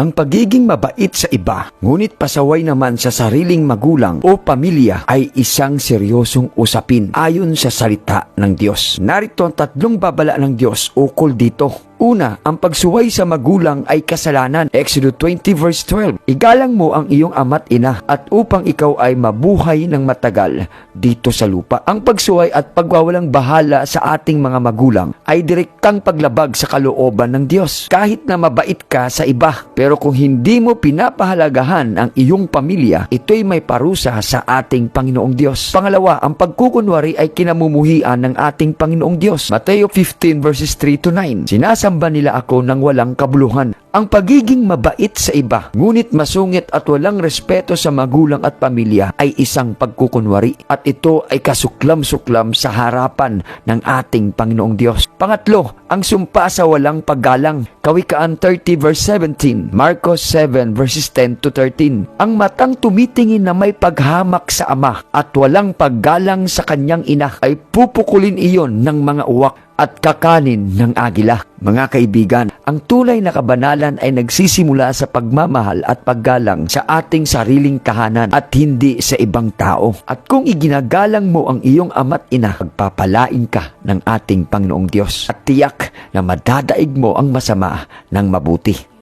Ang pagiging mabait sa iba, ngunit pasaway naman sa sariling magulang o pamilya ay isang seryosong usapin ayon sa salita ng Diyos. Narito ang tatlong babala ng Diyos ukol dito. Una, ang pagsuway sa magulang ay kasalanan. Exodus 20 verse 12. Igalang mo ang iyong ama't ina at upang ikaw ay mabuhay ng matagal dito sa lupa. Ang pagsuway at pagwawalang bahala sa ating mga magulang ay direktang paglabag sa kalooban ng Diyos. Kahit na mabait ka sa iba, pero kung hindi mo pinapahalagahan ang iyong pamilya, ito'y may parusa sa ating Panginoong Diyos. Pangalawa, ang pagkukunwari ay kinamumuhian ng ating Panginoong Diyos. Mateo 15 verses 3 to 9. Sinasamba nila ako ng walang kabuluhan. Ang pagiging mabait sa iba, ngunit masungit at walang respeto sa magulang at pamilya ay isang pagkukunwari at ito ay kasuklam-suklam sa harapan ng ating Panginoong Diyos. Pangatlo, ang sumpa sa walang paggalang. Kawikaan 30 verse 17, Marcos 7 verses 10 to 13. Ang matang tumitingin na may paghamak sa ama at walang paggalang sa kanyang ina ay pupukulin iyon ng mga uwak at kakanin ng agila. Mga kaibigan, ang tunay na kabanalan ay nagsisimula sa pagmamahal at paggalang sa ating sariling tahanan at hindi sa ibang tao. At kung iginagalang mo ang iyong ama't ina, pagpapalain ka ng ating Panginoong Diyos at tiyak na madadaig mo ang masama ng mabuti.